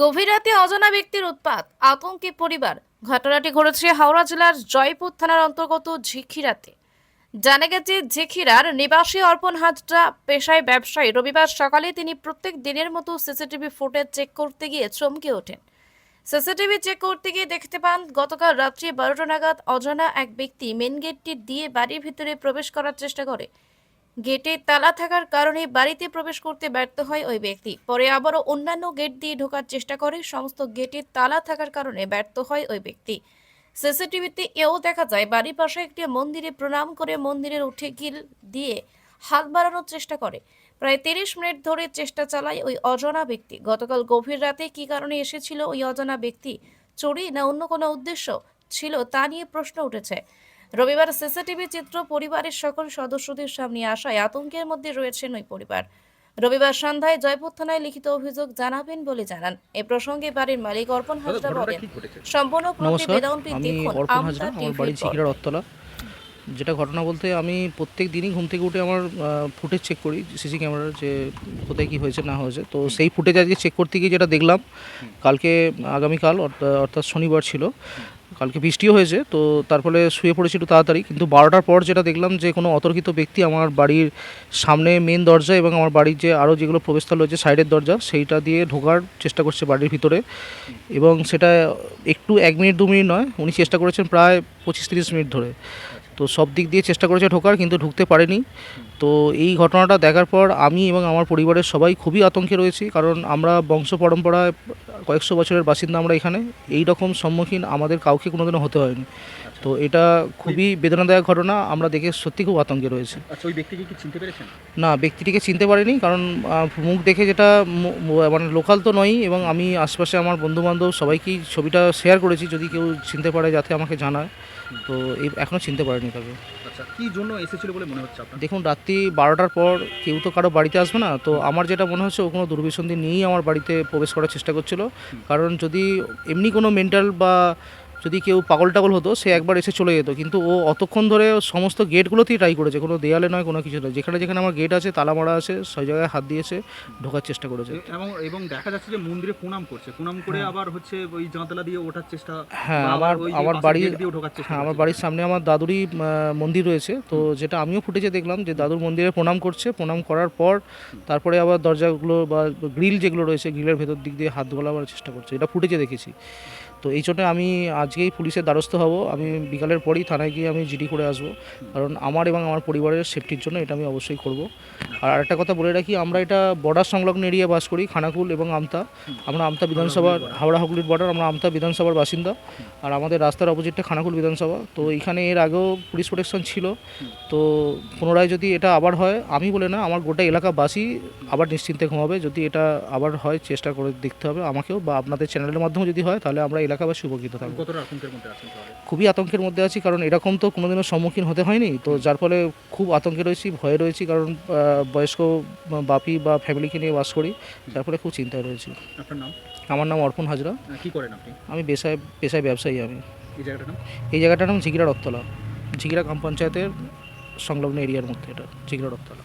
গভীর রাতে অজানা ব্যক্তির উৎপাত, আতঙ্কে পরিবার। ঘটনাটি ঘটেছে হাওড়া জেলার জয়পুর থানার অন্তর্গত ঝিখিরাতে। জানা গেছে, ঝিখিরার নিবাসী অর্পণ হাজরা পেশায় ব্যবসায়ী। রবিবার সকালে তিনি প্রত্যেক দিনের মতো সিসিটিভি ফুটেজ চেক করতে গিয়ে চমকে ওঠেন। সিসিটিভি চেক করতে গিয়ে দেখতে পান, গতকাল রাত্রি বারোটা নাগাদ অজানা এক ব্যক্তি মেন গেটটি দিয়ে বাড়ির ভিতরে প্রবেশ করার চেষ্টা করে। গেটে তালা থাকার কারণে বাড়িতে প্রবেশ করতে ব্যর্থ হয় ওই ব্যক্তি। পরে আবারও অন্যান্য গেট দিয়ে ঢোকার চেষ্টা করে, সমস্ত গেটে তালা থাকার কারণে ব্যর্থ হয় ওই ব্যক্তি। সিসিটিভিতে এও দেখা যায়, বাড়ির পাশে একটি মন্দিরে প্রণাম করে মন্দিরের উঠে গিল দিয়ে হাত বাড়ানোর চেষ্টা করে। প্রায় তিরিশ মিনিট ধরে চেষ্টা চালায় ওই অজানা ব্যক্তি। গতকাল গভীর রাতে কী কারণে এসেছিল ওই অজানা ব্যক্তি? চুরি না অন্য কোনো উদ্দেশ্য ছিল তা নিয়ে প্রশ্ন উঠেছে। রবিবার সিসিটিভি চিত্র পরিবারের সকল সদস্যদের সামনে আসায় আতঙ্কের মধ্যে রয়েছেন ওই পরিবার। রবিবার সন্ধ্যায় জয়পুর থানায় লিখিত অভিযোগ জানাবেন বলে জানান। এ প্রসঙ্গে বাড়ির মালিক অর্পণ হাজরা বলেন সম্পূর্ণ প্রতিবেদনটি দেখুন অর্পণ আমতা হাজরা আমার বাড়ি ঝিকিরা রত্তলা যেটা ঘটনা বলতে আমি প্রত্যেক দিনই ঘুম থেকে উঠে আমার ফুটেজ চেক করি সিসি ক্যামেরার যে কোথায় কী হয়েছে না হয়েছে। তো সেই ফুটেজ আজকে চেক করতে গিয়ে যেটা দেখলাম কালকে আগামীকাল অর্থা- অর্থাৎ শনিবার ছিল। কালকে বৃষ্টিও হয়েছে, তো তার ফলে শুয়ে পড়েছিল তাড়াতাড়ি। কিন্তু বারোটার পর যেটা দেখলাম যে কোনো অতর্কিত ব্যক্তি আমার বাড়ির সামনে মেন দরজা এবং আমার বাড়ির যে আরও যেগুলো প্রবেশস্থল রয়েছে সাইডের দরজা, সেইটা দিয়ে ঢোকার চেষ্টা করছে বাড়ির ভিতরে। এবং সেটা একটু এক মিনিট, দু মিনিট নয়, উনি চেষ্টা করেছেন প্রায় পঁচিশ তিরিশ মিনিট ধরে। তো সব দিক দিয়ে চেষ্টা করেছে ঢোকার, কিন্তু ঢুকতে পারেনি। তো এই ঘটনাটা দেখার পর আমি এবং আমার পরিবারের সবাই খুবই আতঙ্কে রয়েছি, কারণ আমরা বংশ পরম্পরায় কয়েকশো বছরের বাসিন্দা আমরা এখানে। এই রকম সম্মুখীন আমাদের কাউকে কোনোদিনও হতে হয়নি। তো এটা খুবই বেদনাদায়ক ঘটনা আমরা দেখে সত্যি খুব আতঙ্কে রয়েছে। আচ্ছা ওই ব্যক্তিকে কি চিনতে পেরেছেন? না ব্যক্তিটিকে চিনতে পারিনি কারণ মুখ দেখে যেটা মানে লোকাল তো নয় এবং আমি আশপাশে আমার বন্ধুবান্ধব সবাইকেই ছবিটা শেয়ার করেছি যদি কেউ চিনতে পারে যাতে আমাকে জানায়। তো এই এখনও চিনতে পারিনি তাকে। আচ্ছা কি জন্য এসেছিল বলে মনে হচ্ছে আপনার? দেখুন রাত্রি বারোটার পর কেউ তো কারও বাড়িতে আসবে না তো আমার যেটা মনে হচ্ছে ও কোনো দুর্বিসন্ধি নিয়েই আমার বাড়িতে প্রবেশ করার চেষ্টা করছিল। কারণ যদি এমনি কোনো মেন্টাল বা যদি কেউ পাগল টাগল হতো সে একবার এসে চলে যেত। কিন্তু ও অতক্ষণ ধরে সমস্ত গেটগুলোতেই ট্রাই করেছে। কোনো দেয়ালে নয় কোনো কিছু নয়। যেখানে যেখানে আমার গেট আছে তালা মারা আছে সেই জায়গায় হাত দিয়েছে ঢোকার চেষ্টা করেছে। এবং এবং দেখা যাচ্ছে যে মন্দিরে প্রণাম করছে। প্রণাম করে আবার হচ্ছে ওই জাঁতলা দিয়ে ওঠার চেষ্টা হ্যাঁ আমার আমার চেষ্টা হ্যাঁ আমার বাড়ির সামনে আমার দাদুরই মন্দির রয়েছে। তো যেটা আমিও ফুটেজে দেখলাম যে দাদুর মন্দিরে প্রণাম করছে। প্রণাম করার পর তারপরে আবার দরজাগুলো বা গ্রিল যেগুলো রয়েছে গ্রিলের ভেতর দিক দিয়ে হাত গলাবার চেষ্টা করছে। এটা ফুটেজে দেখেছি। তো এই জন্য আমি আজকেই পুলিশের দ্বারস্থ হব। আমি বিকালের পরই থানায় গিয়ে আমি জিডি করে আসব। কারণ আমার এবং আমার পরিবারের সেফটির জন্য এটা আমি অবশ্যই করব। আর আরেকটা কথা বলে রাখি, আমরা এটা বর্ডার সংলগ্ন এরিয়া বাস করি, খানাকুল এবং আমতা। আমরা আমতা বিধানসভার, হাওড়া হুগলির বর্ডার আমরা আমতা বিধানসভার বাসিন্দা। আর আমাদের রাস্তার অপোজিটটা খানাকুল বিধানসভা। তো এখানে এর আগেও পুলিশ প্রোটেকশন ছিল। তো পুনরায় যদি এটা আবার হয়, আমি বলে না, আমার গোটা এলাকাবাসী আবার নিশ্চিন্তে ঘুমাবে। যদি এটা আবার হয়, চেষ্টা করে দেখতে হবে আমাকেও বা আপনাদের চ্যানেলের মাধ্যমে যদি হয়, তাহলে আমরা এলাকাবাসী উপকৃত থাকব। আতঙ্কের মধ্যে আছেন তাহলে? খুবই আতঙ্কের মধ্যে আছি কারণ এরকম তো কোনোদিনও সম্মুখীন হতে হয়নি। তো যার ফলে খুব আতঙ্কে রয়েছি ভয়ে রয়েছি কারণ বয়স্ক বাপি বা ফ্যামিলিকে নিয়ে বাস করি যার ফলে খুব চিন্তায় রয়েছি। আপনার নাম? আমার নাম অর্পণ হাজরা। কি করেন আপনি? আমি পেশায় পেশায় ব্যবসায়ী আমি। এই জায়গাটার নাম? এই জায়গাটার নাম ঝিগিরা রত্তলা ঝিগিরা গ্রাম পঞ্চায়েতের সংলগ্ন এরিয়ার মধ্যে এটা ঝিগিরা রত্তলা